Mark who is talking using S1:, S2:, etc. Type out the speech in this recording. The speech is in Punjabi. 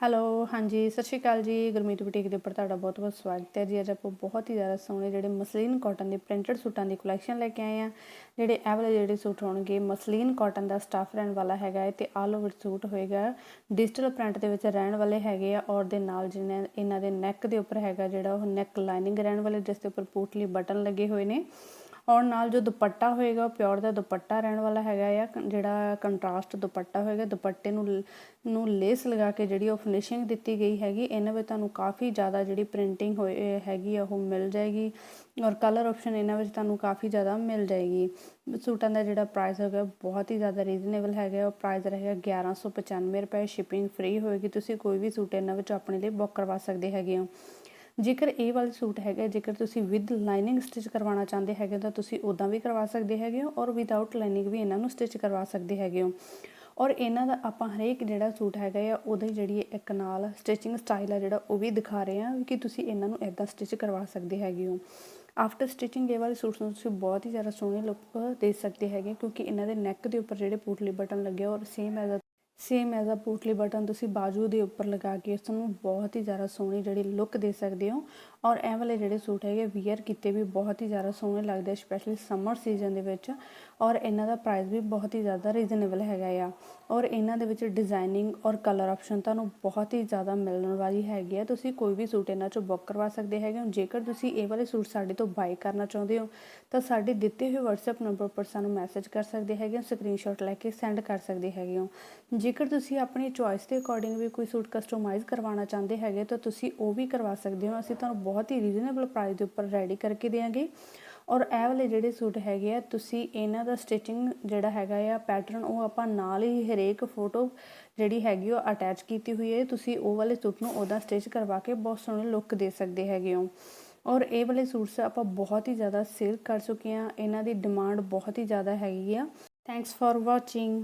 S1: ਹੈਲੋ ਹਾਂਜੀ, ਸਤਿ ਸ਼੍ਰੀ ਅਕਾਲ ਜੀ। ਗੁਰਮੀਤ ਬੁਟੀਕ ਦੇ ਉੱਪਰ ਤੁਹਾਡਾ ਬਹੁਤ-ਬਹੁਤ ਸਵਾਗਤ ਹੈ ਜੀ। ਅੱਜ ਆਪਾਂ ਬਹੁਤ ਹੀ ਜ਼ਿਆਦਾ ਸੋਹਣੇ ਜਿਹੜੇ ਮਸਲੀਨ ਕਾਟਨ ਦੇ ਪ੍ਰਿੰਟਡ ਸੂਟਾਂ ਦੀ ਕਲੈਕਸ਼ਨ ਲੈ ਕੇ ਆਏ ਆ ਜਿਹੜੇ ਇਹ ਵਾਲੇ ਜਿਹੜੇ ਸੂਟ ਹੋਣਗੇ, ਮਸਲੀਨ ਕਾਟਨ ਦਾ ਸਟਾਫ ਰਹਿਣ ਵਾਲਾ ਹੈਗਾ ਹੈ ਤੇ ਆਲ ਓਵਰ ਸੂਟ ਹੋਏਗਾ। ਡਿਜੀਟਲ ਪ੍ਰਿੰਟ ਦੇ ਵਿੱਚ ਰਹਿਣ ਵਾਲੇ ਹੈਗੇ ਆ ਔਰ ਦੇ ਨਾਲ ਜਿਹਨੇ, ਇਹਨਾਂ ਦੇ ਨੈਕ ਦੇ ਉੱਪਰ ਹੈਗਾ ਜਿਹੜਾ ਉਹ ਨੈਕ ਲਾਈਨਿੰਗ ਰਹਿਣ ਵਾਲੇ, ਜਿਸ ਦੇ ਉੱਪਰ ਪੂਟਲੀ ਬਟਨ ਲੱਗੇ ਹੋਏ ਨੇ। ਔਰ ਨਾਲ ਜੋ ਦੁਪੱਟਾ ਹੋਏਗਾ, ਉਹ ਪਿਓਰ ਦਾ ਦੁਪੱਟਾ ਰਹਿਣ ਵਾਲਾ ਹੈਗਾ ਆ। ਜਿਹੜਾ ਕੰਟਰਾਸਟ ਦੁਪੱਟਾ ਹੋਏਗਾ, ਦੁਪੱਟੇ ਨੂੰ ਲ- ਨੂੰ ਲੇਸ ਲਗਾ ਕੇ ਜਿਹੜੀ ਉਹ ਫਿਨਿਸ਼ਿੰਗ ਦਿੱਤੀ ਗਈ ਹੈਗੀ, ਇਹਨਾਂ ਵਿੱਚ ਤੁਹਾਨੂੰ ਕਾਫੀ ਜ਼ਿਆਦਾ ਜਿਹੜੀ ਪ੍ਰਿੰਟਿੰਗ ਹੋਏ ਹੈਗੀ ਆ, ਉਹ ਮਿਲ ਜਾਏਗੀ। ਔਰ ਕਲਰ ਆਪਸ਼ਨ ਇਹਨਾਂ ਵਿੱਚ ਤੁਹਾਨੂੰ ਕਾਫੀ ਜ਼ਿਆਦਾ ਮਿਲ ਜਾਏਗੀ। ਸੂਟਾਂ ਦਾ ਜਿਹੜਾ ਪ੍ਰਾਈਸ ਹੈਗਾ, ਬਹੁਤ ਹੀ ਜ਼ਿਆਦਾ ਰੀਜ਼ਨੇਬਲ ਹੈਗਾ ਉਹ ਪ੍ਰਾਈਸ ਰਹੇਗਾ 1195 ਰੁਪਏ ਸ਼ਿਪਿੰਗ ਫ੍ਰੀ ਹੋਏਗੀ। ਤੁਸੀਂ ਕੋਈ ਵੀ ਸੂਟ ਇਹਨਾਂ ਵਿੱਚ ਆਪਣੇ ਲਈ ਬੁੱਕ ਕਰਵਾ ਸਕਦੇ ਹੈਗੇ ਹੋ। ਜੇਕਰ ਇਹ ਵਾਲਾ ਸੂਟ ਹੈਗਾ ਜੇਕਰ ਤੁਸੀਂ ਵਿਦ ਲਾਈਨਿੰਗ ਸਟਿਚ ਕਰਵਾਉਣਾ ਚਾਹੁੰਦੇ ਹੈਗੇ ਤਾਂ ਤੁਸੀਂ ਉਦਾਂ ਵੀ ਕਰਵਾ ਸਕਦੇ ਹੈਗੇ ਹੋ ਔਰ ਵਿਦਆਊਟ ਲਾਈਨਿੰਗ ਵੀ ਇਹਨਾਂ ਨੂੰ ਸਟਿਚ ਕਰਵਾ ਸਕਦੇ ਹੈਗੇ ਹੋ। ਔਰ ਇਹਨਾਂ ਦਾ ਆਪਾਂ ਹਰੇਕ ਜਿਹੜਾ ਸੂਟ ਹੈਗਾ ਆ, ਉਹਦੇ ਜਿਹੜੀ ਇੱਕ ਨਾਲ ਸਟਿਚਿੰਗ ਸਟਾਈਲ ਆ ਜਿਹੜਾ, ਉਹ ਵੀ ਦਿਖਾ ਰਹੇ ਆ ਕਿ ਤੁਸੀਂ ਇਹਨਾਂ ਨੂੰ ਇਦਾਂ ਸਟਿਚ ਕਰਵਾ ਸਕਦੇ ਹੈਗੇ ਹੋ। ਆਫਟਰ ਸਟਿਚਿੰਗ ਇਹ ਵਾਲੇ ਸੂਟਸ ਨੂੰ ਤੁਸੀਂ ਬਹੁਤ ਹੀ ਜ਼ਿਆਦਾ ਸੋਹਣੇ ਲੁੱਕ ਦੇ ਸਕਦੇ ਹੈਗੇ ਕਿਉਂਕਿ ਇਹਨਾਂ ਦੇ ਨੈਕ ਦੇ ਉੱਪਰ ਜਿਹੜੇ ਪੂਟਲੀ ਬਟਨ ਲੱਗੇ ਔਰ same as same as a ਪੂਟਲੀ button ਤੁਸੀਂ ਬਾਜੂ ਦੇ ਉੱਪਰ ਲਗਾ ਕੇ ਇਸ ਨੂੰ ਬਹੁਤ ਹੀ ਜ਼ਿਆਦਾ ਸੋਹਣੀ ਜਿਹੜੀ ਲੁੱਕ ਦੇ ਸਕਦੇ ਹੋ। ਔਰ ਇਹ ਵਾਲੇ ਜਿਹੜੇ ਸੂਟ ਹੈਗੇ ਵੀਅਰ ਕੀਤੇ ਵੀ ਬਹੁਤ ਹੀ ਜ਼ਿਆਦਾ ਸੋਹਣੇ ਲੱਗਦੇ ਸਪੈਸ਼ਲੀ ਸਮਰ ਸੀਜ਼ਨ ਦੇ ਵਿੱਚ। ਔਰ ਇਹਨਾਂ ਦਾ ਪ੍ਰਾਈਸ ਵੀ ਬਹੁਤ ਹੀ ਜ਼ਿਆਦਾ ਰੀਜ਼ਨੇਬਲ ਹੈਗਾ ਆ। ਔਰ ਇਹਨਾਂ ਦੇ ਵਿੱਚ ਡਿਜ਼ਾਈਨਿੰਗ ਔਰ ਕਲਰ ਆਪਸ਼ਨ ਤੁਹਾਨੂੰ ਬਹੁਤ ਹੀ ਜ਼ਿਆਦਾ ਮਿਲਣ ਵਾਲੀ ਹੈਗੀ ਆ। ਤੁਸੀਂ ਕੋਈ ਵੀ ਸੂਟ ਇਹਨਾਂ ਚੋਂ ਬੁੱਕ ਕਰਵਾ ਸਕਦੇ ਹੈਗੇ ਹੋ। ਜੇਕਰ ਤੁਸੀਂ ਇਹ ਵਾਲੇ ਸੂਟ ਸਾਡੇ ਤੋਂ ਬਾਈ ਕਰਨਾ ਚਾਹੁੰਦੇ ਹੋ, ਤਾਂ ਸਾਡੇ ਦਿੱਤੇ ਹੋਏ WhatsApp ਨੰਬਰ ਉੱਪਰ ਸਾਨੂੰ ਮੈਸੇਜ ਕਰ ਸਕਦੇ ਹੈਗੇ ਹੋ ਸਕਰੀਨਸ਼ਾਟ ਲੈ ਕੇ ਸੈਂਡ ਕਰ ਸਕਦੇ ਹੈਗੇ ਹੋ। ਜੇਕਰ ਤੁਸੀਂ ਆਪਣੀ ਚੋਇਸ ਦੇ ਅਕੋਰਡਿੰਗ ਵੀ ਕੋਈ ਸੂਟ ਕਸਟਮਾਈਜ਼ ਕਰਵਾਉਣਾ ਚਾਹੁੰਦੇ ਹੈਗੇ, ਤਾਂ ਤੁਸੀਂ ਉਹ ਵੀ ਕਰਵਾ ਸਕਦੇ ਹੋ। ਅਸੀਂ ਤੁਹਾਨੂੰ ਬਹੁਤ ਹੀ ਰੀਜ਼ਨੇਬਲ ਪ੍ਰਾਈਸ ਦੇ ਉੱਪਰ ਰੈਡੀ ਕਰਕੇ ਦੇਵਾਂਗੇ ਔਰ ਇਹ ਵਾਲੇ ਜਿਹੜੇ ਸੂਟ ਹੈਗੇ ਆ, ਤੁਸੀਂ ਇਹਨਾਂ ਦਾ ਸਟਿਚਿੰਗ ਜਿਹੜਾ ਹੈਗਾ ਆ ਪੈਟਰਨ ਉਹ ਆਪਾਂ ਨਾਲ ਹੀ ਹਰੇਕ ਫੋਟੋ ਜਿਹੜੀ ਹੈਗੀ ਉਹ ਅਟੈਚ ਕੀਤੀ ਹੋਈ ਹੈ। ਤੁਸੀਂ ਉਹ ਵਾਲੇ ਸੂਟ ਨੂੰ ਉਹਦਾ ਸਟਿਚ ਕਰਵਾ ਕੇ ਬਹੁਤ ਸੋਹਣੇ ਲੁੱਕ ਦੇ ਸਕਦੇ ਹੈਗੇ ਹੋ। ਔਰ ਇਹ ਵਾਲੇ ਸੂਟਸ ਆਪਾਂ ਬਹੁਤ ਹੀ ਜ਼ਿਆਦਾ ਸੇਲ ਕਰ ਚੁੱਕੇ ਆ ਇਹਨਾਂ ਦੀ ਡਿਮਾਂਡ ਬਹੁਤ ਹੀ ਜ਼ਿਆਦਾ ਹੈਗੀ ਆ। Thanks for watching